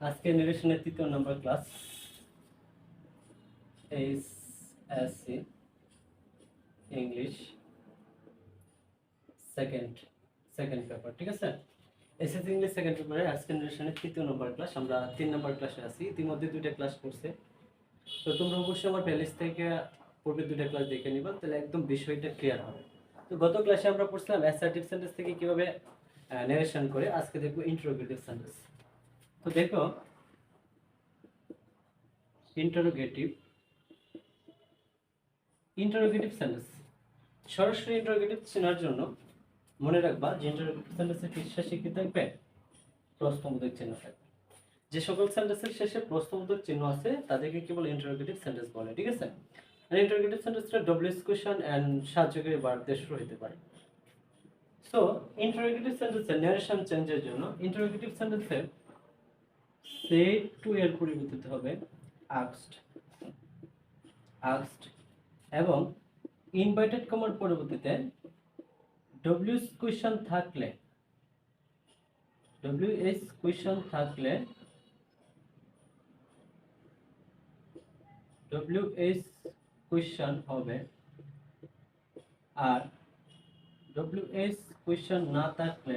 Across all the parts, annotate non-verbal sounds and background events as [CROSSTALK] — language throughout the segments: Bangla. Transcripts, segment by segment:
আজকে নিরেশনের তৃতীয় number class H S C English second second paper ঠিক আছে? এসএসসি ইংলিশ সেকেন্ড পেপারে আজকে নিরেশনের তৃতীয় নম্বর ক্লাস, আমরা তিন নম্বর ক্লাসে আছি। ইতিমধ্যে দুইটা ক্লাস করছে। তো তোমরা অবশ্যই আমার প্লেলিস্ট থেকে পূর্বে দুইটা ক্লাস দেখে নিবা, তাহলে একদম বিষয়টা ক্লিয়ার হবে। তো গত ক্লাসে আমরা পড়ছিলাম অ্যাসার্টিভ সেন্টেন্স থেকে কীভাবে নারেশন করে, আজকে দেখব ইন্টারোগেটিভ সেন্টেন্স তো দেখো ইন্টারোগেটিভ ইন্টারোগেটিভ সেন্টেন্স সরাসরি ইন্টারোগেটিভ চেনার জন্য মনে রাখবা যে ইন্টারোগেটিভ সেন্টেন্সের শেষে কি থাকবে? প্রশ্নবোধক চিহ্ন থাকবে। যে সকল সেন্টেন্সের শেষে প্রশ্নবোধক চিহ্ন আছে, তাদেরকে কি বলে? ইন্টারোগেটিভ সেন্টেন্স বলে, ঠিক আছে? ইন্টারোগেটিভ সেন্টেন্সটা ডব্লিউএস কোশ্চেন এন্ড সাহায্যকারী ভার্ব দিয়ে শুরু হতে পারে। সো ইন্টারোগেটিভ সেন্টেন্সের নারেশন চেঞ্জের জন্য ইন্টারোগেটিভ সেন্টেন্সের সে টু এর পরিবর্তিত হবে আক্সড। আক্সড এবং ইনভাইটেড কমার পরবর্তীতে ডব্লিউএস কোয়েশ্চন থাকলে ডব্লিউএস কোয়েশ্চন থাকলে ডব্লিউএস কোয়েশ্চন হবে আর ডব্লিউএস কোয়েশ্চন না থাকলে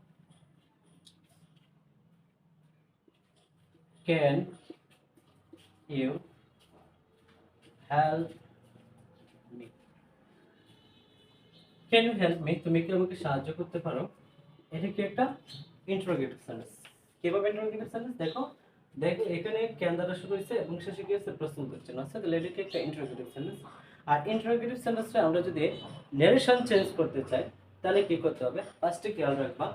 can you help me? Can you help me? তুমি কি আমাকে সাহায্য করতে পারো? এটা কি একটা ইন্টারোগেটিভ সেন্টেন্স কীভাবে ইন্টারোগেটিভ সেন্টেন্স দেখো দেখো, এখানে ক্যান দ্বারা শুরু হয়েছে এবং শেষে কি হচ্ছে প্রশ্ন করছে। না তাহলে এটা একটা ইন্টারোগেটিভ সেন্টেন্স আর ইন্টারোগেটিভ সেন্টেন্সটা আমরা যদি নারেশন চেঞ্জ করতে চাই, তাহলে কি করতে হবে? ফার্স্টে খেয়াল রাখবা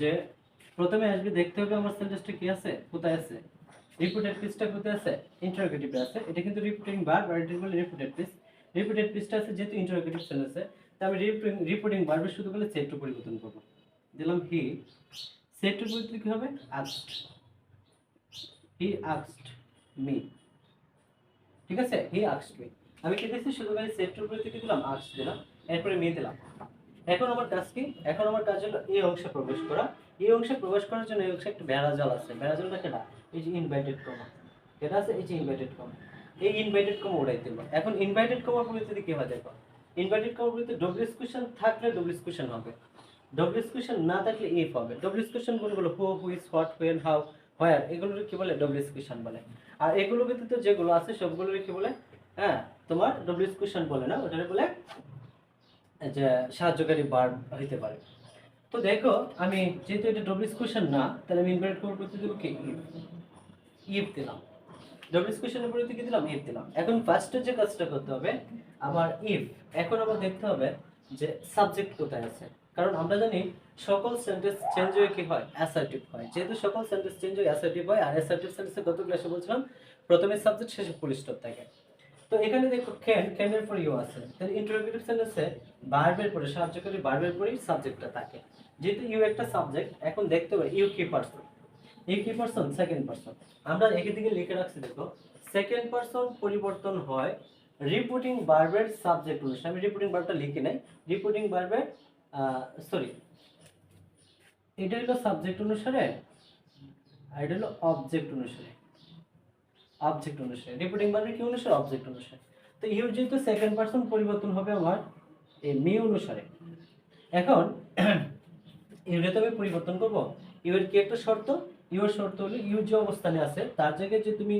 যে প্রথমে আসবে, দেখতে হবে আমার সেন্টেন্সটা কি আছে? কোথায় আছে? রিপিটেড পিসটা কোথায় আছে? ইন্টারোগেটিভে আছে। এটা কিন্তু রিপিটিং ভার্ব আর এটা বলে রিপিটেড পিস রিপিটেড পিসটা আছে যেহেতু ইন্টারোগেটিভ সেন্টেন্সে তাহলে আমি রিপিটিং রিপিটিং ভার্বের শুধু বলে সেটটু পরিবর্তন করব। দিলাম হি সেটটু পরিবর্তন কি হবে? আস্কড হি আস্কড মি ঠিক আছে? হি আস্কড মি আমি কি দিয়েছি শুধু মানে সেটটুর উপরে থেকে দিলাম? আস্ক দিলাম। এরপরে মি দিলাম। এখন আমার কাজ কি? এখন আমার কাজ হলো এই অংশে প্রবেশ করা। এই অংশে প্রবেশ করার জন্য এই অংশে একটা বেড়া জল আছে। বেড়া জলটা কেটা এই যে ইনভাইটেড কমা কেটা আছে এই যে ইনভাইটেড কমা এই ইনভাইটেড কমা উড়াই দেবো এখন ইনভাইটেড কমার পরিস্থিতি কি হয় দেখো ইনভাইটেড কমার পরিস্থিতি ডব্লিউএস কোশ্চেন থাকলে ডব্লিউএস কোশ্চেন হবে। ডব্লিউএস কোশ্চেন না থাকলে ইফ হবে। ডব্লিউএস কোশ্চেন কোনগুলো? Who which what when how where এগুলোর কি বলে? ডব্লিউএস কোশ্চেন বলে। আর এগুলো ব্যতীত যেগুলো আছে সবগুলোর কি বলে? হ্যাঁ তোমার ডব্লিউএস কোশ্চেন বলে না ওটারে বলে যে সাহায্যকারী বার হইতে পারে। তো দেখো, আমি যেহেতু এটা ডব্লিউএস কোশ্চেন না, তাহলে আমি ইনভাইট করব করতে দেবো কি? ইফ দিলাম। ডব্লিউএস কোশ্চেনের পরে কি দিলাম? ইফ দিলাম। এখন ফার্স্টে যে কাজটা করতে হবে, আমার ইফ এখন আবার দেখতে হবে যে সাবজেক্ট কোথায় আছে। কারণ আমরা জানি সকল সেন্টেন্স চেঞ্জ হয়ে কি হয়? অ্যাসার্টিভ হয়। যেহেতু সকল সেন্টেন্স চেঞ্জ হয়ে অ্যাসার্টিভ হয়, আর অ্যাসার্টিভ সেন্টেন্সে গত ক্লাসে বলছিলাম? প্রথমে সাবজেক্ট শেষে ফুল স্টপ থাকে। তো এখানে দেখো ক্যান ক্যানের পরে ইউ আছে। তাহলে ইন্টারোগেটিভ সেন্টেন্সে ভার্বের পরে সাহায্যকারী ভার্বের পরেই সাবজেক্টটা থাকে। যেহেতু ইউ একটা সাবজেক্ট এখন দেখতে হবে ইউ কি পারসন ইউ কি পারসন সেকেন্ড পারসন আমরা একে দিকে লিখে রাখছি, দেখো। সেকেন্ড পারসন পরিবর্তন হয় রিপোর্টিং ভার্বের সাবজেক্ট অনুসারে। আমি রিপোর্টিং ভার্বটা লিখে নাই। রিপোর্টিং ভার্বের সরি এটা হলো সাবজেক্ট অনুসারে আর এটা হলো অবজেক্ট অনুসারে। অবজেক্ট অনুসারে। রিপোর্টিং ভার্বের কি অনুসারে? অবজেক্ট অনুসারে। তো ইউ যেহেতু সেকেন্ড পারসন পরিবর্তন হবে আমার এই মি অনুসারে। এখন, [COUGHS] ইউরে তো আমি পরিবর্তন করব? ইউ এর কি একটা শর্ত ইউ এর শর্ত হলো ইউ যে অবস্থানে আছে, তার জায়গায় যে তুমি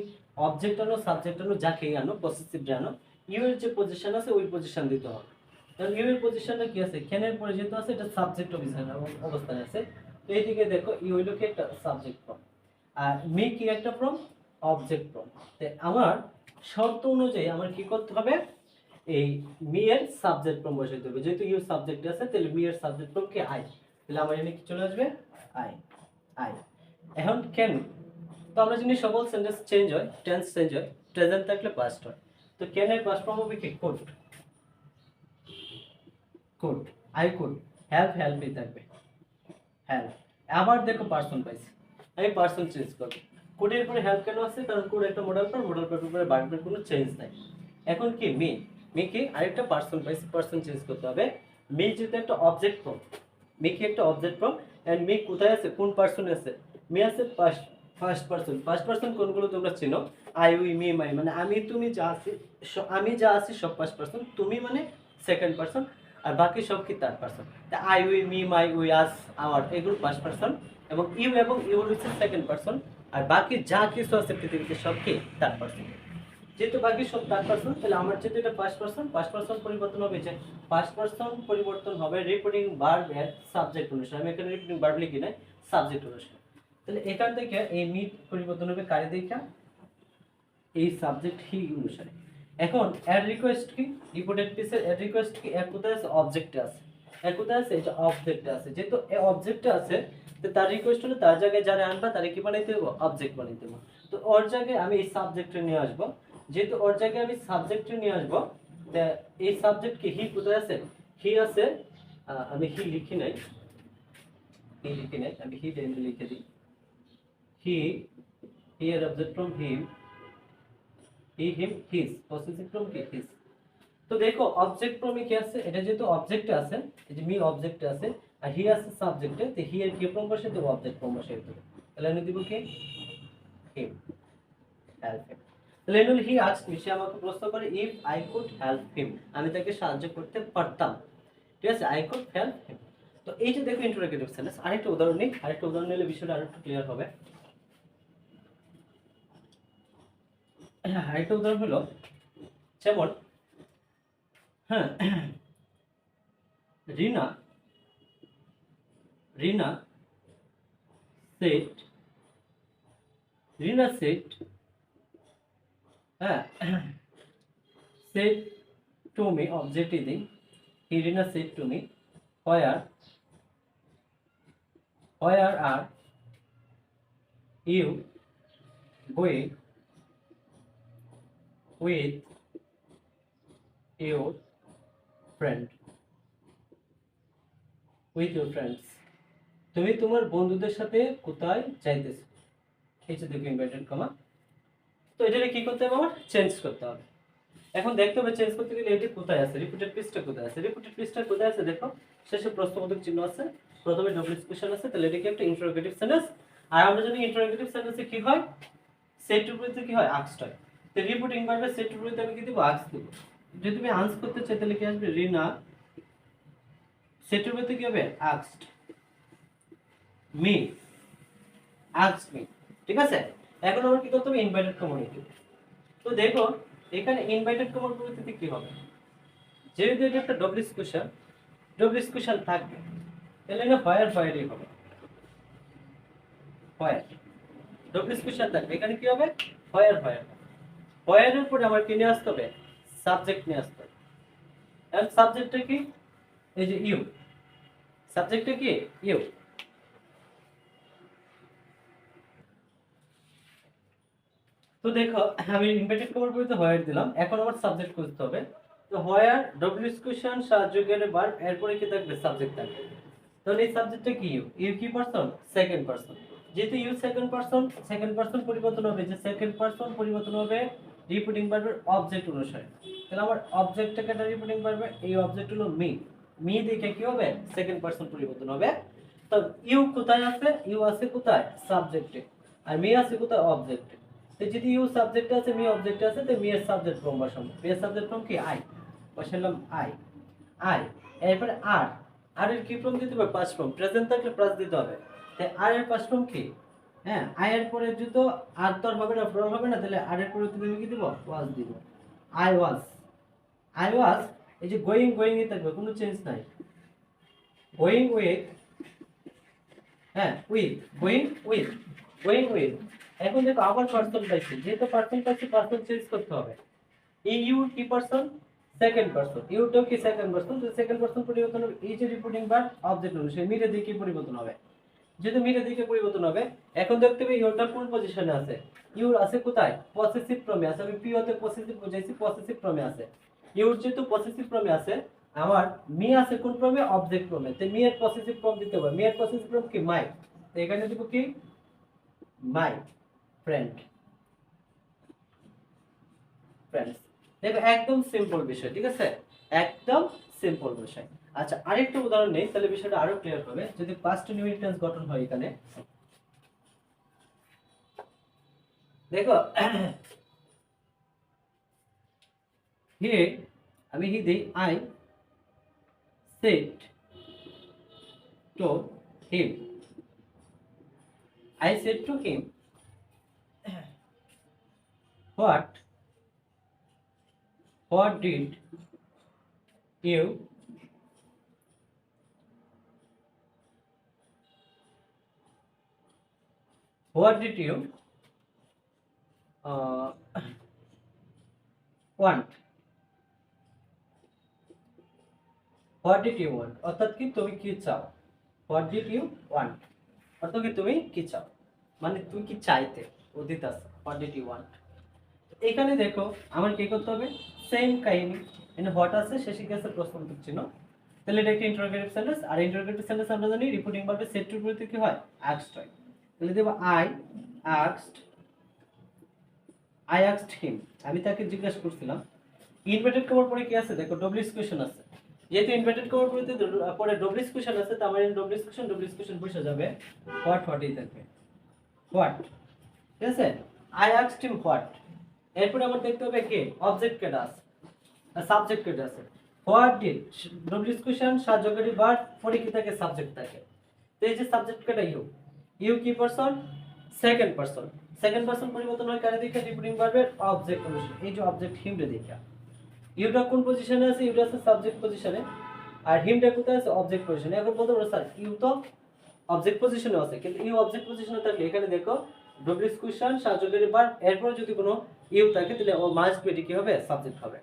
অবজেক্ট আনো সাবজেক্ট আনো যাকে আনো পসেসিভ আনো ইউ এর যে পজিশন আছে, ওই পজিশন দিতে হবে। কারণ ইউ এর পজিশনটা কি আছে? ক্যানের পরে যেহেতু আছে, এটা সাবজেক্ট অবস্থানে আছে। তো এইদিকে দেখো ইউ হইল কি একটা সাবজেক্ট ফর্ম আর মি কি একটা ফর্ম অবজেক্ট ফর্ম আমার শর্ত অনুযায়ী আমার কি করতে হবে? এই মি এর সাবজেক্ট ফর্ম বসাইতে হবে। যেহেতু ইউ সাবজেক্ট আছে, তাহলে মি এর সাবজেক্ট ফর্ম কি? আই তাহলে আমার এখানে কি চলে আসবে? আই আই এখন ক্যান তো আমরা জানি সকল সেন্টেন্স চেঞ্জ হয় টেন্স চেঞ্জ হয় প্রেজেন্ট থাকলে পাস্ট হয়। তো ক্যান এর পাস্ট ফর্ম হবে কি? Could could I could help হেল্পই থাকবে। হেল্প আবার দেখো পার্সন পাইছি। আমি পার্সন চেঞ্জ করব। কোডের পরে হেল্প কেন আছে? কারণ কোড একটা মডেল পার মডেল পার উপরে বাড়বে কোনো চেঞ্জ নাই। এখন কি? মি মি কি? আরেকটা পার্সন পাইছি পার্সন চেঞ্জ করতে হবে। মি যেহেতু একটা অবজেক্ট ফর্ম মি কি একটা অবজেক্ট ফর্ম এন্ড মি কোথায় আছে? কোন পার্সন আছে? মি আছে first first person first person কোনগুলো তোমরা চিনো? আই উই মি মাই মানে আমি, তুমি যা আছি আমি যা আছি সব ফার্স্ট পার্সন তুমি মানে সেকেন্ড পার্সন আর বাকি সব কি থার্ড পার্সন তা I we me my we us our এগুলো ফার্স্ট পার্সন এবং ইউ এবং ইউ হচ্ছে সেকেন্ড পার্সন আর বাকি যা কিছু আছে পৃথিবীতে সব কি থার্ড পার্সন যেহেতু বাকি সব থার্ড পার্সন তাহলে আমার যেহেতু এটা ফার্স্ট পার্সন ফার্স্ট পার্সন পরিবর্তন হবে যে ফার্স্ট পার্সন পরিবর্তন হবে রিপিটিং ভার্ব এর সাবজেক্ট অনুসারে। আমি এখানে রিপিটিং ভার্ব লিখি নাই সাবজেক্ট অনুসারে। তাহলে এখান থেকে এই মিট পরিবর্তন হবে কারে দেখা? এই সাবজেক্ট হি অনুসারে। এখন অ্যাড রিকোয়েস্ট কি? রিপোর্টেড পিসের অ্যাড রিকোয়েস্ট কি? এক কোথায় আছে? অবজেক্টে আছে। এক কোথায় আছে? এটা অবজেক্টে আছে। যেহেতু অবজেক্টে আছে, তো তার রিকোয়েস্ট হলে তার জায়গায় যারা আনবা, তারে কি বানাইতে হবে অবজেক্ট বানাইতে হবে তো ওর জায়গায় আমি এই সাবজেক্টে নিয়ে আসব। যেহেতু ওর জায়গায় আমি সাবজেক্টে নিয়ে আসব এই সাবজেক্ট কি? হি কোথায় আছে? হি আছে আমি হি লিখি নাই। হি লিখি নাই। আমি হি লিখে দিই। হি here object from him, he, him, his, possessive from কি his. তো দেখো অবজেক্ট ফ্রমে কি আছে? এটা যেহেতু অবজেক্টে আছে যে মি অবজেক্টে আছে, আর হি আছে সাবজেক্টে তো হি এর কি ফ্রম বসে তো অবজেক্ট ফ্রম বসে তো তাহলে আমি দিব কি? হিম হেল্প হিম তাহলে হি আজ সে আমাকে প্রশ্ন করে if I could help him আমি তাকে সাহায্য করতে পারতাম। ঠিক আছে? আই কুড হেল্প হিম তো এই যে দেখো ইন্টারোগেটিভ সেন্টেন্স আরেকটা উদাহরণ নিই, আরেকটা উদাহরণ নিলে বিষয়টা আরেকটু ক্লিয়ার হবে। হ্যাঁ আরেকটা উদাহরণ হলো, যেমন হ্যাঁ রিনা রিনা সেট রিনা সেট হ্যাঁ said to me object ইদিং Rina said to me where where are you going with your friend, with your friends. তুমি তোমার বন্ধুদের সাথে কোথায় যাইতেছো? এই দেখো ইনভাইটেড কমা তো এটাকে কি করতে হবে আমার চেঞ্জ করতে হবে। এখন দেখতে হবে চেঞ্জ করতে গেলে এটি কোথায় আছে? রিপিটেড পিসটা কোথায় আছে? রিপিটেড পিসটা কোথায় আছে দেখো। শেষে প্রশ্নবোধক চিহ্ন আছে। প্রথমে ডবল স্পেশাল আছে। তাহলে এটাকে একটা ইন্টারোগেটিভ সেন্টেন্স আর আমরা জানি ইন্টারোগেটিভ সেন্টেন্সে কি হয়? সেট উপরে কি হয়? আক্সড হয় তো রিপোর্টিং ভার্বের সেট উপরে আমি কি দেবো? দেবো। যদি তুমি আন্স করতে চাই তাহলে কি আসবে? রিনা সেট উপরে কি হবে? আক্সড মি। আক্সড মি। ঠিক আছে? এখন আমরা কি করতে হবে? ইনভাইটেড কমিউনিটি তো দেখো, এখানে ইনভাইটেড কমিউনিটিতে কি হবে? যেহেতু এটা একটা ডবল স্কুশাল ডবল স্কুশাল থাকবে। তাহলে এটা ফায়ার ফায়ারই হবে। ফায়ার ডবল স্কুশাল থাকবে। এখানে কি হবে? ফায়ার ফায়ার ফায়ারের পরে আমার কি নিয়ে আসতে হবে? সাবজেক্ট নিয়ে আসতে হবে। এন্ড সাবজেক্টটা কি? এই যে ইউ সাবজেক্টটা কি? ইউ তো দেখো, আমি ইনভাইটেড কভার করতে হোয়ার দিলাম। এখন আমার সাবজেক্ট খুঁজতে হবে। তো হোয়ার ডব্লিউ স্কুশন সাহায্য বার এরপরে কি থাকবে? সাবজেক্ট থাকবে। তাহলে এই সাবজেক্টটা কি? ইউ ইউ কি পারসন সেকেন্ড পারসন যেহেতু you second person second person পরিবর্তন হবে। যে সেকেন্ড পারসন পরিবর্তন হবে রিপিটিং ভার্বের অবজেক্ট অনুসারে। তাহলে আমার অবজেক্টটাকে একটা রিপোর্টিং পারবে এই অবজেক্ট হলো মি মি দেখে কি হবে? সেকেন্ড পারসন পরিবর্তন হবে। তো ইউ কোথায় আছে? ইউ আছে কোথায়? সাবজেক্টে আর মি আছে কোথায়? অবজেক্টে তো যদি ইউ সাবজেক্ট আছে মি অবজেক্ট আছে, তো মি এর সাবজেক্ট ফর্ম বসাবো মি এর সাবজেক্ট ফর্ম কি? আই বসালাম আই আই এরপরে আর আর এর কি ফর্ম দিতে হবে? পাস ফর্ম প্রেজেন্ট থাকলে প্লাস দিতে হবে। তাই আর এর পাস ফর্ম কি? হ্যাঁ আই এর পরে যদি আর তো আর হবে না ফর্ম হবে না, তাহলে আর এর পরে তুমি কি দিব? ওয়াজ দিব। I was. আই ওয়াজ, এই যে গোয়িং গোয়িং এ থাকবে, কোনো চেঞ্জ নাই। গোয়িং উইথ হ্যাঁ with, going with going with. এখন দেখো আবার পার্সন পাইছি, যেহেতু পার্সন পাইছি পার্সন চেঞ্জ করতে হবে। এই ইউ কি পার্সন সেকেন্ড পার্সন ইউটাও কি সেকেন্ড পার্সন সেকেন্ড পার্সন পরিবর্তন হবে, এই যে রিপোর্টিং বার অবজেক্ট অনুসারে, মিলে দিয়ে কি পরিবর্তন হবে? যেহেতু মিটের দিকে পরিবর্তন হবে, এখন দেখতে হবে ইউরটা কোন পজিশনে আছে। ইউর আছে কোথায়? পসেসিভ ক্রমে আছে। আমি পিওতে পসেসিভ বুঝাইছি পসেসিভ ক্রমে আছে। ইউর যেহেতু পসেসিভ ক্রমে আছে, আমার মি আছে কোন ক্রমে? অবজেক্ট ক্রমে। তো মি এর পসেসিভ ক্রম দিতে হবে। মি এর পসেসিভ ক্রম কি? মাই তো এখানে দিব কি? মাই ফ্রেন্ড ফ্রেন্ডস দেখো, একদম সিম্পল বিষয়, ঠিক আছে? একদম সিম্পল বিষয়। আচ্ছা আরেকটা উদাহরণ নেই, তাহলে বিষয়টা আরও ক্লিয়ার হবে। যদি পাস্ট নিউমেরিক টেন্স গঠন হয় এখানে। দেখো হে আমি হি দেই? I said to him I said to him what what did you what did you uh, want? What did you want? অর্থাৎ কি তুমি কি চাও? What did you want? অর্থাৎ কি তুমি কি চাও? মানে তুমি কি চাইতে? অতীত আছে। What did you want? এখানে দেখো আমার কি করতে হবে? সেম কাহিনী। এখানে হোয়াট আছে শেষে গেছে প্রশ্নবোধক চিহ্ন। তাহলে এটা একটা ইন্টারোগেটিভ সেন্টেন্স আর ইন্টারোগেটিভ সেন্টেন্স আমরা জানি রিপোর্টিং ভার্বে সেট টু কি হয়? হয় তাহলে দেব I asked I asked him আমি তাকে জিজ্ঞাসা করছিলাম ইনভার্টেড কভার পরে কি আছে? দেখো ডব্লিউস কোয়েশ্চন আছে। যেহেতু ইনভার্টেড কভার পরে পরে ডব্লিউস কোয়েশ্চন আছে, তো আমার ডব্লিউস কোয়েশ্চন ডব্লিউস কোয়েশ্চন বসে যাবে। হোয়াট হোয়াটই থাকবে হোয়াট ঠিক আছে? আই আস্কড হিম হোয়াট এরপরে আমার দেখতে হবে কে? অবজেক্ট কেটা আছে সাবজেক্ট কেটা আছে হোয়াট ডিড ডব্লিউস কোয়েশ্চন সাহায্যকারী ভার্ব পরে কি থাকে সাবজেক্ট থাকে। তো এই যে সাবজেক্ট কেটা ইউ ইউ কি person second person second person পরিবর্তন হয় কারে দেখে? রিপিটিং ভার্বের অবজেক্ট পজিশন এই যে অবজেক্ট হিমরে দেখে। ইউটা কোন পজিশনে আছে? ইউটা আছে সাবজেক্ট পজিশনে আর হিমটা কোথায় আছে? অবজেক্ট পজিশনে এখন বলতে পারো স্যার ইউ তো অবজেক্ট পজিশনে আছে। কিন্তু ইউ অবজেক্ট পজিশনে থাকলে এখানে দেখো ডব্লিউস কোয়েশ্চন সাহায্যকারী ভার্ব এরপর যদি কোনো ইউ থাকে, তাহলে ও মাস্ট বি কি হবে সাবজেক্ট হবে।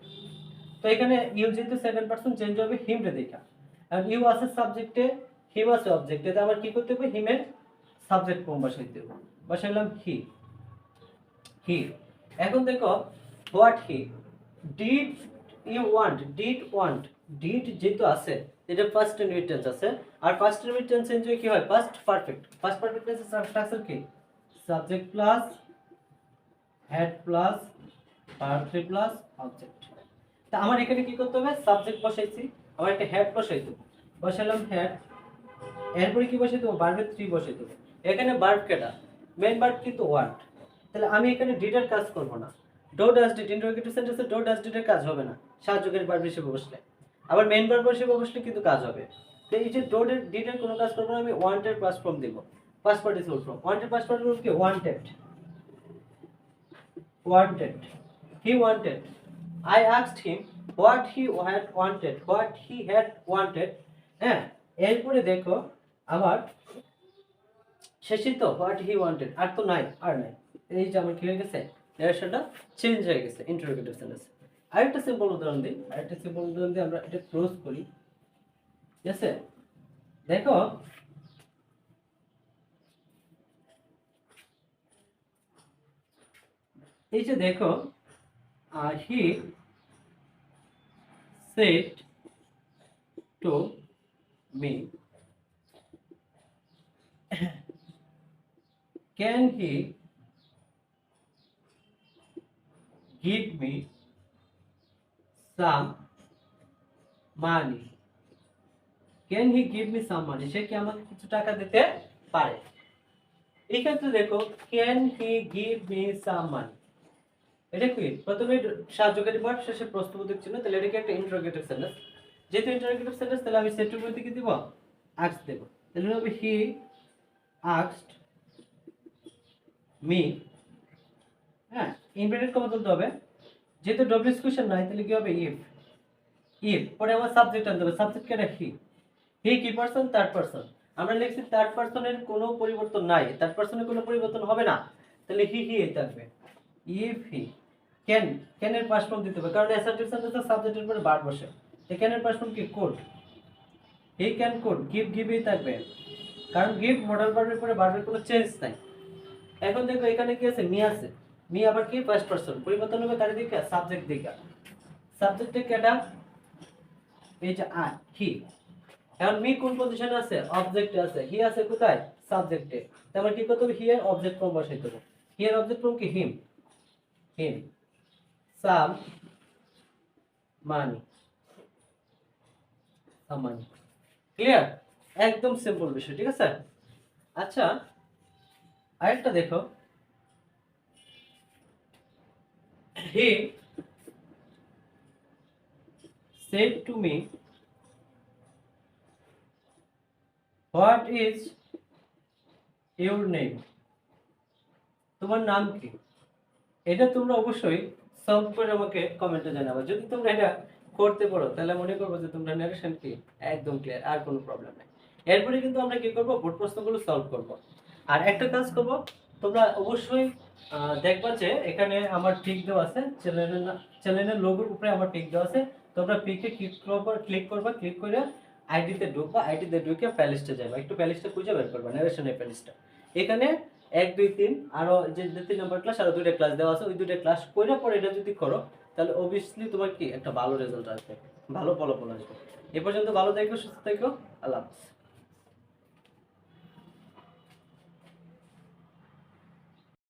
তো এখানে ইউ যেহেতু সেকেন্ড পারসন চেঞ্জ হবে হিমরে দেখা। আর ইউ আছে সাবজেক্টে হিম আছে অবজেক্টে তো আমার কি করতে হবে হিমের সাবজেক্ট ফর্ম বসাইতে হবে? বসাইলাম হি হি এখন দেখো what he did you want did want did যেহেতু আছে, এটা ফার্স্ট টেন্স আছে। আর ফার্স্ট ইউনিট টেন্স চেঞ্জ কি হয়? ফার্স্ট পারফেক্ট ফার্স্ট পারফেক্ট টেন্সের স্ট্রাকচার কি? Subject plus had plus three plus object তা আমার এখানে কি করতে হবে? সাবজেক্ট বসাইছি। আমার একটা হেড বসাইতে হবে বসালাম হেড এরপরে কি বসাইতে হবে ভার্বের থ্রি বসাইতে হবে এখানে ভার্ব কেটা? মেন ভার্ব কিন্তু ওয়ার্ড তাহলে আমি এখানে ডিডের কাজ করব না। ডো ডাস ডিড ইন্টারোগেটিভ সেন্টেন্সে ডো ডাস ডিডের কাজ হবে না। সাহায্যকারী ভার্ব হিসেবে বসলে। আবার মেন ভার্ব হিসেবে বসলে কিন্তু কাজ হবে। তো এই যে ডিডের কোনো কাজ করব না, আমি ওয়ান্টেড পাস ফর্ম দেব। Past participle form wanted past participle কি? Wanted wanted. He wanted. I asked him what he had wanted What he had wanted. হ্যাঁ এরপরে দেখো আমার শেষে তো হোয়াট হি ওয়ান্টেড আর তো নাই, আর নাই। এই যে আমার কি হয়ে গেছে রিলেশনটা চেঞ্জ হয়ে গেছে ইন্টারোগেটিভ সেন্টেন্স আরেকটা সিম্পল উদাহরণ দিই, আরেকটা সিম্পল উদাহরণ দিয়ে আমরা এটা ক্লোজ করি। ঠিক আছে? দেখো, এই যে দেখো he said to me can he give me some money can he give me some money সে কি আমাকে কিছু টাকা দিতে পারে? এই ক্ষেত্রে দেখো can he give me some money এটা কি? প্রথমে সাহায্যকারী ভার্ব শেষে প্রশ্নবোধক চিহ্ন, তাহলে এটাকে একটা ইন্টারোগেটিভ সেন্টেন্স যেহেতু ইন্টারোগেটিভ সেন্টেন্স তাহলে আমি সেটুর মধ্যে কি দিব আক্স দেব। তাহলে হবে হি আক্সড মি হ্যাঁ ইনভার্টেড কমা তুলতে হবে। যেহেতু ডব্লিউস কোশ্চেন নাই, তাহলে কি হবে ইফ ইফ পরে আমার সাবজেক্ট আনতে হবে। সাবজেক্ট কেটা হি হি কি পারসন থার্ড পারসন আমরা লিখছি থার্ড পারসনের কোনো পরিবর্তন নাই। থার্ড পারসনের কোনো পরিবর্তন হবে না। তাহলে হি হি থাকবে। ইফ হি ক্যান ক্যানের পাস দিতে হবে। কারণ অ্যাসার্টিভ সেন্টেন্সের সাবজেক্টের পরে বার বসে। তো ক্যানের পাস কি? Could he can could give গিভই থাকবে। কারণ গিফট মডেল ভার্বের পরে ভার্বের কোনো চেঞ্জ নাই। এখন দেখো এখানে কি আছে? মি আছে। মি আবার কি? ফার্স্ট পারসন পরিবর্তন হবে তার দিকে সাবজেক্ট দিকে। সাবজেক্টে কেটা? এই যে আই হি। এখন মি কোন পজিশনে আছে? অবজেক্টে আছে। হি আছে কোথায়? সাবজেক্টে তারপর কি করতে হবে? হি এর অবজেক্ট ফর্ম বসাইতে হবে। হি এর অবজেক্ট ফর্ম কি? হিম হিম সাম মানি সাম মানি ক্লিয়ার একদম সিম্পল বিষয়, ঠিক আছে? আচ্ছা আরেকটা দেখো। He said to me what is your name? তোমার নাম কি? এটা তোমরা অবশ্যই সলভ করে আমাকে কমেন্টে জানাবে। যদি তোমরা এটা করতে পারো, তাহলে মনে করব যে তোমরা নারেশন কি? একদম ক্লিয়ার আর কোনো প্রবলেম নেই। এরপরে কিন্তু আমরা কি করব? ভোট প্রশ্নগুলো সলভ করব। আর একটা কাজ করব, তোমরা অবশ্যই দেখবা যে এখানে আমার টিক দেওয়া আছে চ্যানেলের চ্যানেলের লোগোর উপরে আমার টিক দেওয়া আছে। তোমরা পিকে ক্লিক করবা ক্লিক করবা ক্লিক করে আইডিতে ঢুকবা আইডিতে ঢুকে প্যালিস্টে যাবে। একটু প্যালিস্টটা খুঁজে বের করবা নারেশনের প্যালিস্টটা এখানে এক, দুই, তিন, আরও যে তিন নম্বর ক্লাস আরও দুইটা ক্লাস দেওয়া আছে, ওই দুইটা ক্লাস করে পরে এটা যদি করো, তাহলে অবভিয়াসলি তোমার কি একটা ভালো রেজাল্ট আসবে, ভালো ফলাফল আসবে। এ পর্যন্ত ভালো থাকো, সুস্থ থাকো, আল্লাহ হাফিজ।